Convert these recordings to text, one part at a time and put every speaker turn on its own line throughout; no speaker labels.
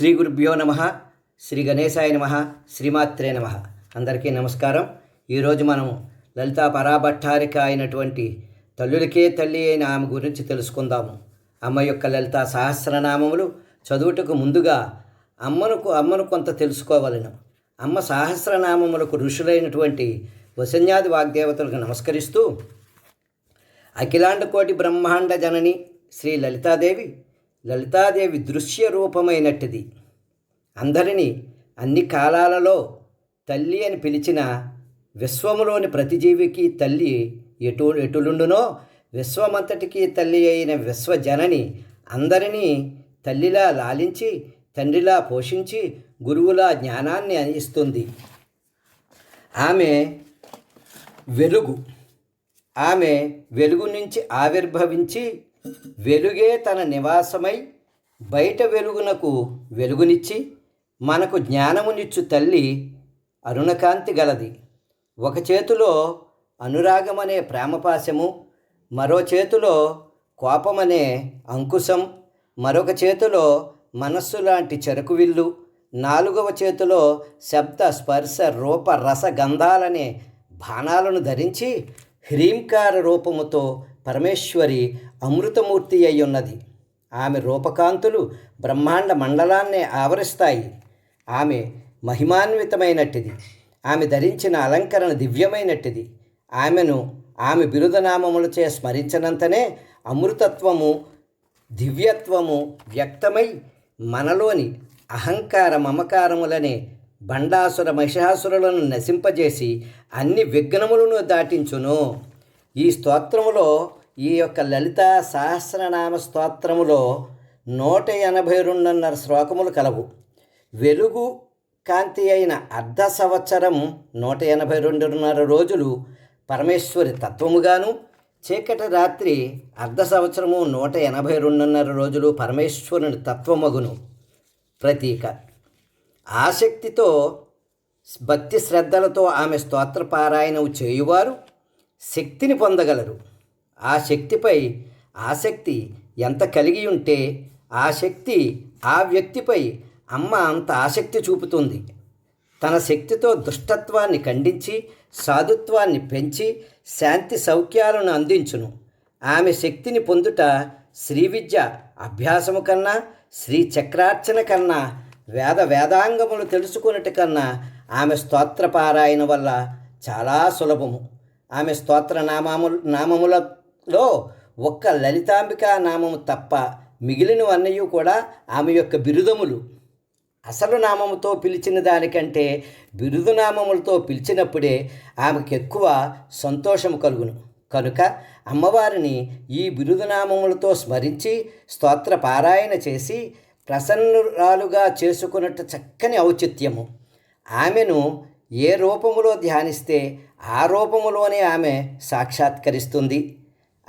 శ్రీ గురుభ్యో నమ శ్రీ గణేశాయ నమ శ్రీమాత్రే నమ. అందరికీ నమస్కారం. ఈరోజు మనం లలితా పరాభట్టారిక అయినటువంటి తల్లులకే తల్లి అయిన ఆమె గురించి తెలుసుకుందాము. అమ్మ యొక్క లలితా సహస్రనామములు చదువుటకు ముందుగా అమ్మనుకు అమ్మను కొంత తెలుసుకోవలను. అమ్మ సహస్రనామములకు ఋషులైనటువంటి వసన్యాది వాగ్దేవతలకు నమస్కరిస్తూ అఖిలాండ కోటి బ్రహ్మాండ జనని శ్రీ లలితాదేవి లలితాదేవి దృశ్య రూపమైనట్టుది. అందరినీ అన్ని కాలాలలో తల్లి అని పిలిచిన విశ్వములోని ప్రతి జీవికి తల్లి ఎటు ఎటులుండునో విశ్వమంతటికి తల్లి అయిన విశ్వజనని అందరినీ తల్లిలా లాలించి తండ్రిలా పోషించి గురువులా జ్ఞానాన్ని ఇస్తుంది ఆమె వెలుగు. ఆమె వెలుగు నుంచి ఆవిర్భవించి వెలుగే తన నివాసమై బయట వెలుగునకు వెలుగునిచ్చి మనకు జ్ఞానమునిచ్చు తల్లి అరుణకాంతి గలది. ఒక చేతిలో అనురాగమనే ప్రేమపాశము మరో చేతిలో కోపమనే అంకుశం మరొక చేతిలో మనస్సు లాంటి చెరకు విల్లు నాలుగవ చేతిలో శబ్ద స్పర్శ రూప రస గంధాలనే బాణాలను ధరించి హ్రీంకార రూపముతో పరమేశ్వరి అమృతమూర్తి అయి ఉన్నది ఆమె రూపకాంతులు బ్రహ్మాండ మండలాన్నే ఆవరిస్తాయి. ఆమె మహిమాన్వితమైనట్టిది. ఆమె ధరించిన అలంకరణ దివ్యమైనట్టిది. ఆమెను ఆమె బిరుదనామములచే స్మరించినంతనే అమృతత్వము దివ్యత్వము వ్యక్తమై మనలోని అహంకార మమకారములనే బండాసుర మహిషాసురులను నశింపజేసి అన్ని విఘ్నములను దాటించును. ఈ స్తోత్రములో ఈ యొక్క లలిత సహస్రనామ స్తోత్రములో నూట ఎనభై రెండున్నర శ్లోకములు కలవు. వెలుగు కాంతి అయిన అర్ధ సంవత్సరం నూట ఎనభై రెండున్నర రోజులు పరమేశ్వరి తత్వముగాను చీకటి రాత్రి అర్ధ సంవత్సరము నూట ఎనభై రెండున్నర రోజులు పరమేశ్వరుని తత్వమగును. ప్రతీక. ఆసక్తితో భక్తి శ్రద్ధలతో ఆమె స్తోత్ర పారాయణం చేయువారు శక్తిని పొందగలరు. ఆ శక్తిపై ఆసక్తి ఎంత కలిగి ఉంటే ఆ శక్తి ఆ వ్యక్తిపై అమ్మ అంత ఆసక్తి చూపుతుంది. తన శక్తితో దుష్టత్వాన్ని ఖండించి సాధుత్వాన్ని పెంచి శాంతి సౌఖ్యాలను అందించును. ఆమె శక్తిని పొందుట శ్రీ విద్య అభ్యాసము కన్నా శ్రీ చక్రార్చన కన్నా వేద వేదాంగములు తెలుసుకున్నట కన్నా ఆమె స్తోత్ర పారాయణ వల్ల చాలా సులభము. ఆమె స్తోత్ర నామములు లో ఒక్క లలితాంబికా నామము తప్ప మిగిలినవన్నీ కూడా ఆమె యొక్క బిరుదములు. అసలు నామముతో పిలిచిన దానికంటే బిరుదు నామములతో పిలిచినప్పుడే ఆమెకు ఎక్కువ సంతోషము కలుగును. కనుక అమ్మవారిని ఈ బిరుదునామములతో స్మరించి స్తోత్ర పారాయణ చేసి ప్రసన్నురాలుగా చేసుకున్నట్టు చక్కని ఔచిత్యము. ఆమెను ఏ రూపములో ధ్యానిస్తే ఆ రూపములోనే ఆమె సాక్షాత్కరిస్తుంది.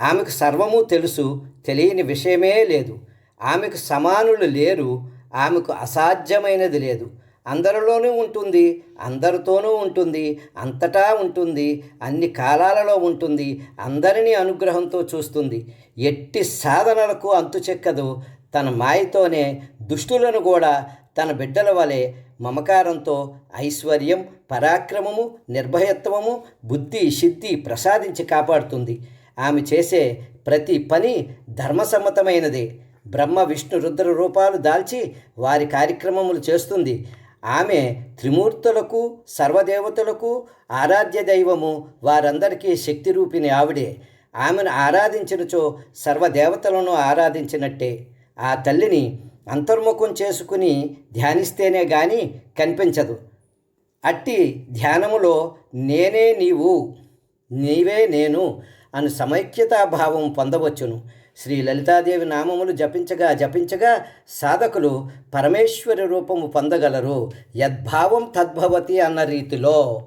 ఆమెకు సర్వము తెలుసు తెలియని విషయమే లేదు. ఆమెకు సమానులు లేరు ఆమెకు అసాధ్యమైనది లేదు. అందరిలోనూ ఉంటుంది అందరితోనూ ఉంటుంది అంతటా ఉంటుంది అన్ని కాలాలలో ఉంటుంది అందరినీ అనుగ్రహంతో చూస్తుంది. ఎట్టి సాధనలకు అంతు చెక్కదు తన మాయతోనే దుష్టులను కూడా తన బిడ్డల వలె మమకారంతో ఐశ్వర్యం పరాక్రమము నిర్భయత్వము బుద్ధి సిద్ధి ప్రసాదించి కాపాడుతుంది. ఆమె చేసే ప్రతి పని ధర్మసమ్మతమైనది. బ్రహ్మ విష్ణు రుద్ర రూపాలు దాల్చి వారి కార్యక్రమములు చేస్తుంది. ఆమె త్రిమూర్తులకు సర్వదేవతలకు ఆరాధ్య దైవము వారందరికీ శక్తి రూపిణి ఆవిడే. ఆమెను ఆరాధించినచో సర్వదేవతలను ఆరాధించినట్టే. ఆ తల్లిని అంతర్ముఖం చేసుకుని ధ్యానిస్తేనే గాని కనిపించదు. అట్టి ధ్యానములో నేనే నీవు నీవే నేను అను సమైక్యతాభావం పొందవచ్చును. శ్రీ లలితాదేవి నామములు జపించగా జపించగా సాధకులు పరమేశ్వరి రూపము పొందగలరు. యద్భావం తద్భవతి అన్న రీతిలో